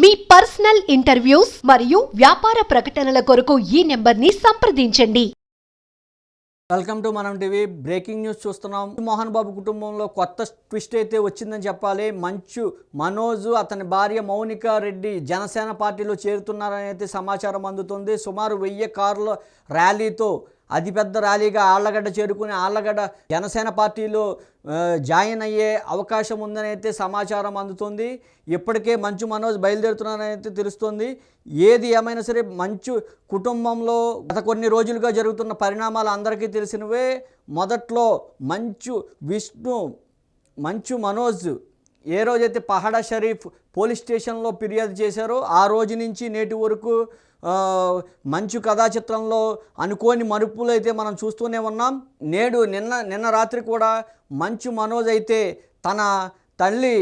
మీ personal interviews మరియు వ్యాపార ప్రకటనల కొరకు ఈ నెంబర్ని సంప్రదించండి. Welcome to Manam TV. Breaking news చూస్తున్నాం. మోహన్ బాబు కుటుంబంలో కొత్త ట్విస్ట్ అయితే వచ్చిందని చెప్పాలి. మంచు మనోజ్ అతని భార్య మౌనిక రెడ్డి జనసేన పార్టీలో చేరుతున్నారని అయితే సమాచారం అందుతుంది. సుమారు వెయ్యి కార్ల ర్యాలీతో అతిపెద్ద ర్యాలీగా ఆళ్ళగడ్డ చేరుకుని ఆళ్ళగడ్డ జనసేన పార్టీలో జాయిన్ అయ్యే అవకాశం ఉందని అయితే సమాచారం అందుతుంది. ఇప్పటికే మంచు మనోజ్ బయలుదేరుతున్నారని అయితే తెలుస్తుంది. ఏది ఏమైనా సరే మంచు కుటుంబంలో గత కొన్ని రోజులుగా జరుగుతున్న పరిణామాలు అందరికీ తెలిసినవే. మొదట్లో మంచు విష్ణు మంచు మనోజ్ ఏ రోజైతే పహాడా షరీఫ్ పోలీస్ స్టేషన్లో ఫిర్యాదు చేశారో ఆ రోజు నుంచి నేటి వరకు మంచు కథా చిత్రంలో అనుకోని మరుపులు అయితే మనం చూస్తూనే ఉన్నాం. నేడు నిన్న నిన్న రాత్రి కూడా మంచు మనోజ్ అయితే తన తల్లి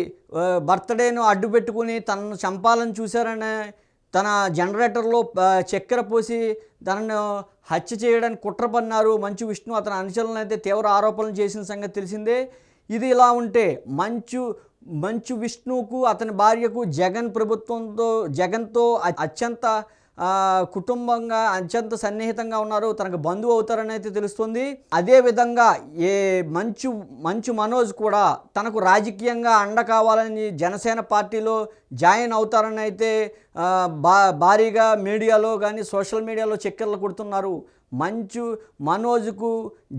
బర్త్డేను అడ్డు పెట్టుకుని తనను చంపాలని చూశారనే తన జనరేటర్లో చక్కెర పోసి తనను హత్య చేయడానికి కుట్ర పన్నారు మంచు విష్ణు. అతని అనుచరులను అయితే తీవ్ర ఆరోపణలు చేసిన సంగతి తెలిసిందే. ఇది ఇలా ఉంటే మంచు మంచు విష్ణుకు అతని భార్యకు జగన్ ప్రభుత్వంతో జగన్తో అత్యంత కుటుంబంగా అత్యంత సన్నిహితంగా ఉన్నారు తనకు బంధువు అవుతారని అయితే తెలుస్తుంది. అదే విధంగా ఏ మంచు మంచు మనోజ్ కూడా తనకు రాజకీయంగా అండ కావాలని జనసేన పార్టీలో జాయిన్ అవుతారని అయితే బా భారీగా మీడియాలో కానీ సోషల్ మీడియాలో చక్కెర్లు కొడుతున్నారు. మంచు మనోజ్కు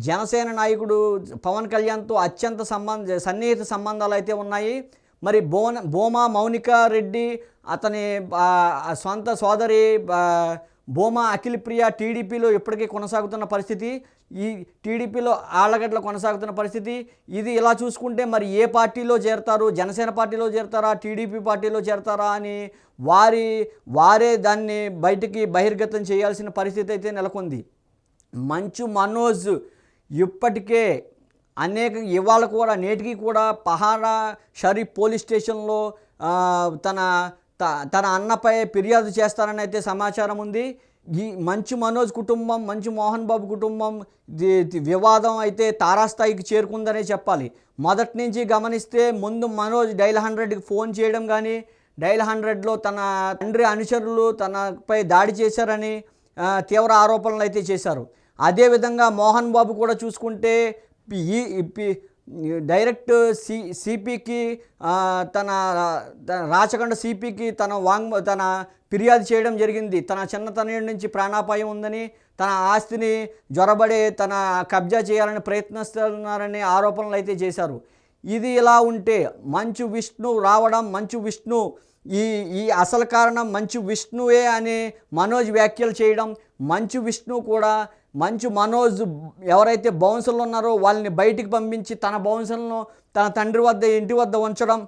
జనసేన నాయకుడు పవన్ కళ్యాణ్తో అత్యంత సంబంధ సన్నిహిత సంబంధాలు అయితే ఉన్నాయి. మరి బోన బోమా మౌనిక రెడ్డి అతని సొంత సోదరి భూమా బోమా ప్రియ టీడీపీలో ఇప్పటికీ కొనసాగుతున్న పరిస్థితి ఈ టీడీపీలో ఆళ్ళగడ్డలో కొనసాగుతున్న పరిస్థితి ఇది ఇలా చూసుకుంటే మరి ఏ పార్టీలో చేరతారు జనసేన పార్టీలో చేరతారా టీడీపీ పార్టీలో చేరతారా అని వారి వారే దాన్ని బయటికి బహిర్గతం చేయాల్సిన పరిస్థితి అయితే నెలకొంది. మంచు మనోజ్ ఇప్పటికే అనేక ఇవాళ కూడా నేటికి కూడా పహారా షరీఫ్ పోలీస్ స్టేషన్లో తన త- తన అన్నపై ఫిర్యాదు చేస్తారని అయితే సమాచారం ఉంది. ఈ మంచు మనోజ్ కుటుంబం మంచు మోహన్ బాబు కుటుంబం వివాదం అయితే తారాస్థాయికి చేరుకుందనే చెప్పాలి. మొదటి నుంచి గమనిస్తే ముందు మనోజ్ డైల్ హండ్రెడ్కి ఫోన్ చేయడం కానీ డైల్ హండ్రెడ్లో తన తండ్రి అనుచరులు తనపై దాడి చేశారని తీవ్ర ఆరోపణలు అయితే చేశారు. అదేవిధంగా మోహన్ బాబు కూడా చూసుకుంటే ఈ ఈ పి- డైరెక్ట్ సి సిపికి తన తన రాచకొండ సిపికి తన వాంగ్ తన ఫిర్యాదు చేయడం జరిగింది. తన చిన్నతనం నుంచి ప్రాణాపాయం ఉందని తన ఆస్తిని జ్వరబడే తన కబ్జా చేయాలని ప్రయత్నిస్తున్నారని ఆరోపణలు అయితే చేశారు. ఇది ఇలా ఉంటే మంచు విష్ణు రావడం మంచు విష్ణు ఈ ఈ అసలు కారణం మంచు విష్ణువే అని మనోజ్ వ్యాఖ్యలు చేయడం మంచు విష్ణు కూడా మంచు మనోజ్ ఎవరైతే బౌన్సర్లు ఉన్నారో వాళ్ళని బయటికి పంపించి తన బౌన్సర్లను తన తండ్రి వద్ద ఇంటి వద్ద ఉంచడం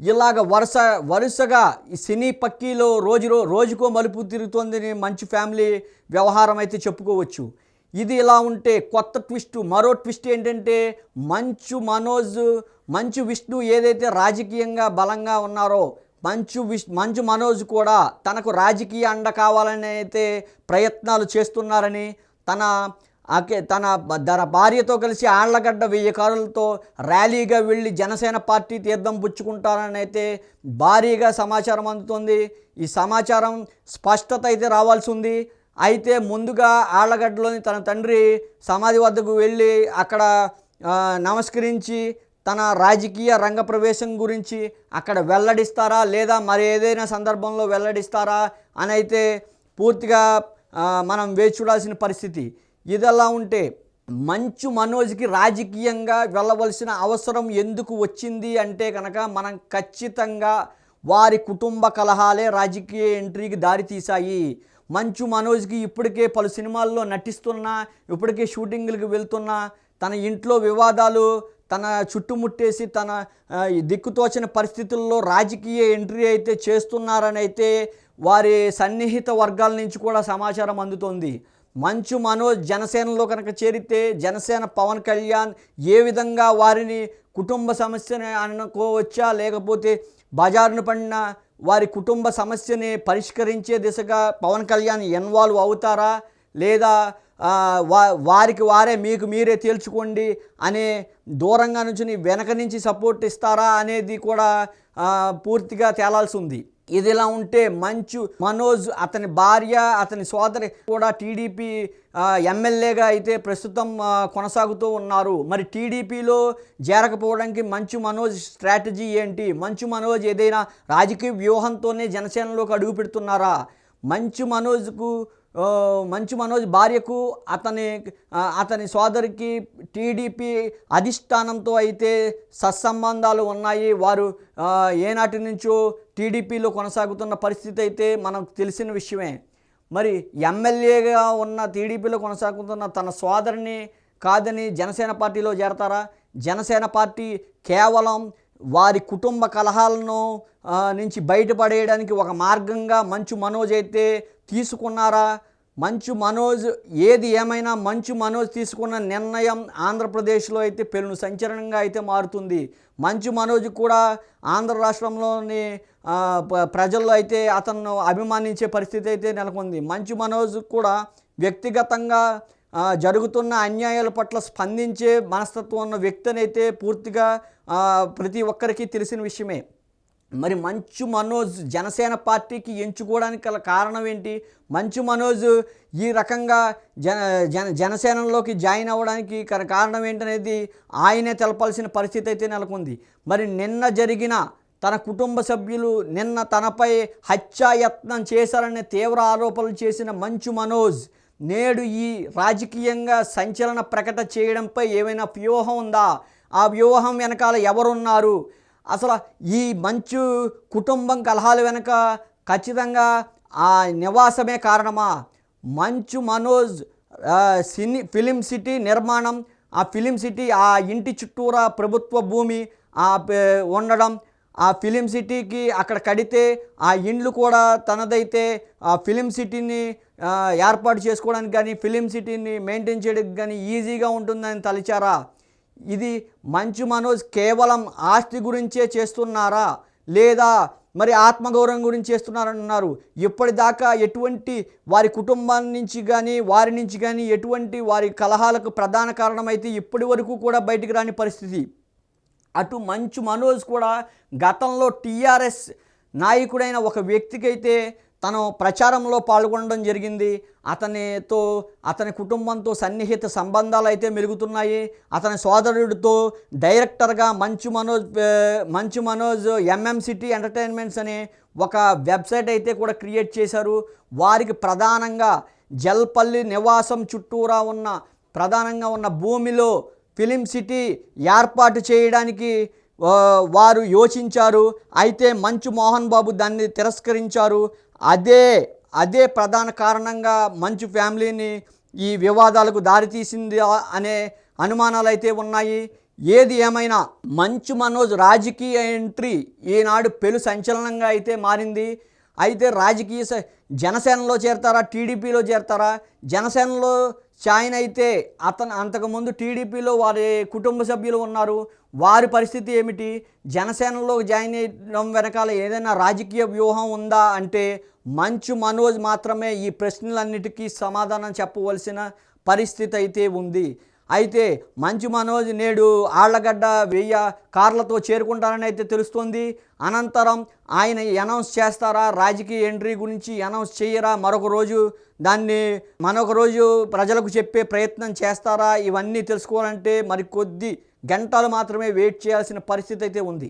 ఇలాగ వరుస వరుసగా ఈ సినీ పక్కీలో రోజు రోజుకో మలుపు తిరుగుతోందని మంచి ఫ్యామిలీ వ్యవహారం అయితే చెప్పుకోవచ్చు. ఇది ఇలా ఉంటే కొత్త ట్విస్ట్ మరో ట్విస్ట్ ఏంటంటే మంచు మనోజ్ మంచు విష్ణు ఏదైతే రాజకీయంగా బలంగా ఉన్నారో మంచు విష్ మంచు మనోజ్ కూడా తనకు రాజకీయ అండ కావాలని అయితే ప్రయత్నాలు చేస్తున్నారని తన అకే తన ధర భార్యతో కలిసి ఆళ్ళగడ్డ వెయ్యి కారులతో ర్యాలీగా వెళ్ళి జనసేన పార్టీ తీర్థం పుచ్చుకుంటారని అయితే భారీగా సమాచారం అందుతుంది. ఈ సమాచారం స్పష్టత అయితే రావాల్సి ఉంది. అయితే ముందుగా ఆళ్ళగడ్డలోని తన తండ్రి సమాధి వద్దకు వెళ్ళి అక్కడ నమస్కరించి తన రాజకీయ రంగ ప్రవేశం గురించి అక్కడ వెల్లడిస్తారా? లేదా మరి ఏదైనా సందర్భంలో వెల్లడిస్తారా? అని అయితే పూర్తిగా మనం వేచి చూడాల్సిన పరిస్థితి ఇదెలా ఉంటే మంచు మనోజ్కి రాజకీయంగా వెళ్ళవలసిన అవసరం ఎందుకు వచ్చింది అంటే కనుక మనం ఖచ్చితంగా వారి కుటుంబ కలహాలే రాజకీయ ఎంట్రీకి దారితీశాయి మంచు మనోజ్కి ఇప్పటికే పలు సినిమాల్లో నటిస్తున్నా ఇప్పటికే షూటింగ్లకు వెళ్తున్నా తన ఇంట్లో వివాదాలు తన చుట్టుముట్టేసి తన దిక్కుతోచిన పరిస్థితుల్లో రాజకీయ ఎంట్రీ అయితే చేస్తున్నారని అయితే వారి సన్నిహిత వర్గాల నుంచి కూడా సమాచారం అందుతోంది. మంచు మనోజ్ జనసేనలో కనుక చేరితే జనసేన పవన్ కళ్యాణ్ ఏ విధంగా వారిని కుటుంబ సమస్యని అనుకోవచ్చా? లేకపోతే బజారును పడిన వారి కుటుంబ సమస్యని పరిష్కరించే దిశగా పవన్ కళ్యాణ్ ఇన్వాల్వ్ అవుతారా? లేదా వా వారికి వారే మీకు మీరే తేల్చుకోండి అనే దూరంగా నుంచి వెనక నుంచి సపోర్ట్ ఇస్తారా అనేది కూడా పూర్తిగా తేలాల్సి ఉంది. ఇది ఇలా ఉంటే మంచు మనోజ్ అతని భార్య అతని సోదరి కూడా టీడీపీ ఎమ్మెల్యేగా అయితే ప్రస్తుతం కొనసాగుతూ ఉన్నారు. మరి టీడీపీలో చేరకపోవడానికి మంచు మనోజ్ స్ట్రాటజీ ఏంటి? మంచు మనోజ్ ఏదైనా రాజకీయ వ్యూహంతోనే జనసేనలోకి అడుగు పెడుతున్నారా మంచు మనోజ్కు మంచు మనోజ్ భార్యకు అతని అతని సోదరికి టీడీపీ అధిష్టానంతో అయితే సత్సంబంధాలు ఉన్నాయి. వారు ఏనాటి నుంచో టీడీపీలో కొనసాగుతున్న పరిస్థితి అయితే మనకు తెలిసిన విషయమే. మరి ఎమ్మెల్యేగా ఉన్న టీడీపీలో కొనసాగుతున్న తన సోదరిని కాదని జనసేన పార్టీలో చేరతారా? జనసేన పార్టీ కేవలం వారి కుటుంబ కలహాలను నుంచి బయటపడేయడానికి ఒక మార్గంగా మంచు మనోజ్ అయితే తీసుకున్నారా? మంచు మనోజ్ ఏది ఏమైనా మంచు మనోజ్ తీసుకున్న నిర్ణయం ఆంధ్రప్రదేశ్లో అయితే పెను సంచలనంగా అయితే మారుతుంది. మంచు మనోజ్ కూడా ఆంధ్ర రాష్ట్రంలోని ప్రజల్లో అయితే అతను అభిమానించే పరిస్థితి అయితే నెలకొంది. మంచు మనోజ్ కూడా వ్యక్తిగతంగా జరుగుతున్న అన్యాయాల పట్ల స్పందించే మనస్తత్వం ఉన్న వ్యక్తిని అయితే పూర్తిగా ప్రతి ఒక్కరికి తెలిసిన విషయమే. మరి మంచు మనోజ్ జనసేన పార్టీకి ఎంచుకోవడానికి గల కారణం ఏంటి? మంచు మనోజ్ ఈ రకంగా జన జన జనసేనలోకి జాయిన్ అవ్వడానికి కారణం ఏంటనేది ఆయనే తెలపాల్సిన పరిస్థితి అయితే నెలకొంది. మరి నిన్న జరిగిన తన కుటుంబ సభ్యులు నిన్న తనపై హత్యాయత్నం చేశారనే తీవ్ర ఆరోపణలు చేసిన మంచు మనోజ్ నేడు ఈ రాజకీయంగా సంచలన ప్రకట చేయడంపై ఏమైనా వ్యూహం ఉందా? ఆ వ్యూహం వెనకాల ఎవరున్నారు? అసలు ఈ మంచు కుటుంబం కలహాలు వెనక ఖచ్చితంగా ఆ నివాసమే కారణమా? మంచు మనోజ్ సినీ ఫిలిం సిటీ నిర్మాణం ఆ ఫిలిం సిటీ ఆ ఇంటి చుట్టూరా ప్రభుత్వ భూమి ఆ ఉండడం ఆ ఫిలిం సిటీకి అక్కడ కడితే ఆ ఇండ్లు కూడా తనదైతే ఆ ఫిలిం సిటీని ఏర్పాటు చేసుకోవడానికి కానీ ఫిలిం సిటీని మెయింటైన్ చేయడానికి కానీ ఈజీగా ఉంటుందని తలిచారా? ఇది మంచు మనోజ్ కేవలం ఆస్తి గురించే చేస్తున్నారా? లేదా మరి ఆత్మగౌరవం గురించి చేస్తున్నారన్నారు ఇప్పటిదాకా ఎటువంటి వారి కుటుంబం నుంచి కానీ వారి నుంచి కానీ ఎటువంటి వారి కలహాలకు ప్రధాన కారణమైతే ఇప్పటి వరకు కూడా బయటికి రాని పరిస్థితి. అటు మంచు మనోజ్ కూడా గతంలో టీఆర్ఎస్ నాయకుడైన ఒక వ్యక్తికైతే తను ప్రచారంలో పాల్గొనడం జరిగింది. అతనితో అతని కుటుంబంతో సన్నిహిత సంబంధాలు అయితే మెలుగుతున్నాయి. అతని సోదరుడితో డైరెక్టర్గా Manchu Manoj Manchu Manoj MM city entertainments అనే ఒక వెబ్సైట్ అయితే కూడా క్రియేట్ చేశారు. వారికి ప్రధానంగా జల్పల్లి నివాసం చుట్టూరా ఉన్న ప్రధానంగా ఉన్న భూమిలో ఫిలిం సిటీ ఏర్పాటు చేయడానికి వారు యోచించారు. అయితే మంచు మోహన్ బాబు దాన్ని తిరస్కరించారు. అదే అదే ప్రధాన కారణంగా మంచు ఫ్యామిలీని ఈ వివాదాలకు దారితీసింది అనే అనుమానాలు అయితే ఉన్నాయి. ఏది ఏమైనా మంచు మనోజ్ రాజకీయ ఎంట్రీ ఈనాడు పెను సంచలనంగా అయితే మారింది. అయితే రాజకీయ స- జనసేనలో చేరతారా టీడీపీలో చేరతారా? జనసేనలో జాయిన్ అయితే అతను అంతకుముందు టీడీపీలో వారి కుటుంబ సభ్యులు ఉన్నారు. వారి పరిస్థితి ఏమిటి? జనసేనలో జాయిన్ అయ్యడం వెనకాల ఏదైనా రాజకీయ వ్యూహం ఉందా అంటే మంచు మనోజ్ మాత్రమే ఈ ప్రశ్నలన్నిటికీ సమాధానం చెప్పవలసిన పరిస్థితి అయితే ఉంది. అయితే మంచు మనోజ్ నేడు ఆళ్ళగడ్డ వెయ్యి కార్లతో చేరుకుంటారని అయితే తెలుస్తోంది. అనంతరం ఆయన అనౌన్స్ చేస్తారా? రాజకీయ ఎంట్రీ గురించి అనౌన్స్ చేయరా మరొక రోజు దాన్ని మరొక రోజు ప్రజలకు చెప్పే ప్రయత్నం చేస్తారా? ఇవన్నీ తెలుసుకోవాలంటే మరి కొద్ది గంటలు మాత్రమే వెయిట్ చేయాల్సిన పరిస్థితి అయితే ఉంది.